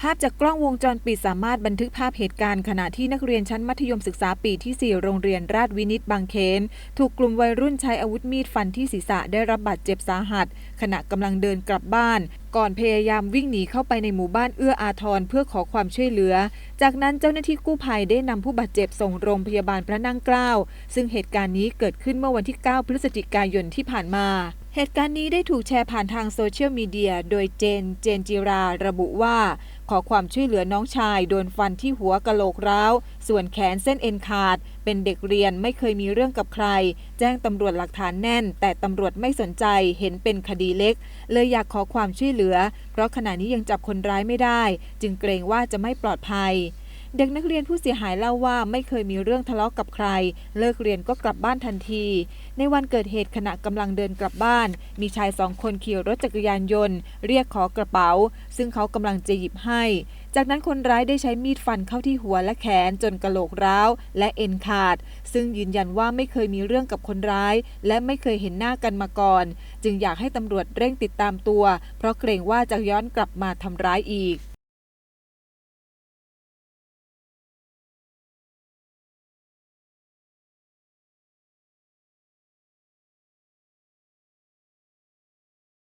ภาพจากกล้องวงจรปิดสามารถบันทึกภาพเหตุการณ์ขณะที่นักเรียนชั้นมัธยมศึกษาปีที่ 4 โรงเรียนราชวินิตบางเขนถูกกลุ่มวัยรุ่นใช้อาวุธมีดฟันที่ศีรษะได้รับบาดเจ็บสาหัส ขณะกำลังเดินกลับบ้าน ก่อนพยายามวิ่งหนีเข้าไปในหมู่บ้านเอื้ออาทรเพื่อขอความช่วยเหลือ จากนั้นเจ้าหน้าที่กู้ภัยได้นำผู้บาดเจ็บส่งโรงพยาบาลพระนั่งเกล้าซึ่งเหตุการณ์นี้เกิดขึ้นเมื่อวันที่ 9 พฤศจิกายนที่ผ่านมาเหตุการณ์นี้ได้ถูกแชร์ผ่านทางโซเชียลมีเดีย โดยเจน เจนจิรา ระบุว่า ขอความช่วยเหลือน้องชายโดนฟันที่หัวกะโหลกร้าว ส่วนแขนเส้นเอ็นขาด เป็นเด็กเรียนไม่เคยมีเรื่องกับใคร แจ้งตำรวจหลักฐานแน่น แต่ตำรวจไม่สนใจเห็นเป็นคดีเล็ก เลยอยากขอความช่วยเหลือ เพราะขณะนี้ยังจับคนร้ายไม่ได้ จึงเกรงว่าจะไม่ปลอดภัย เด็กนักเรียนผู้เสียหายเล่าว่าไม่เคยมีเรื่องทะเลาะกับใคร เลิกเรียนก็กลับบ้านทันที ในวันเกิดเหตุขณะกำลังเดินกลับบ้าน มีชายสองคนขี่รถจักรยานยนต์ เรียกขอกระเป๋า ซึ่งเขากำลังจะหยิบให้ จากนั้นคนร้ายได้ใช้มีดฟันเข้าที่หัวและแขนจนกระโหลกร้าว และเอ็นขาด ซึ่งยืนยันว่าไม่เคยมีเรื่องกับคนร้าย และไม่เคยเห็นหน้ากันมาก่อน จึงอยากให้ตำรวจเร่งติดตามตัว เพราะเกรงว่าจะย้อนกลับมาทำร้ายอีก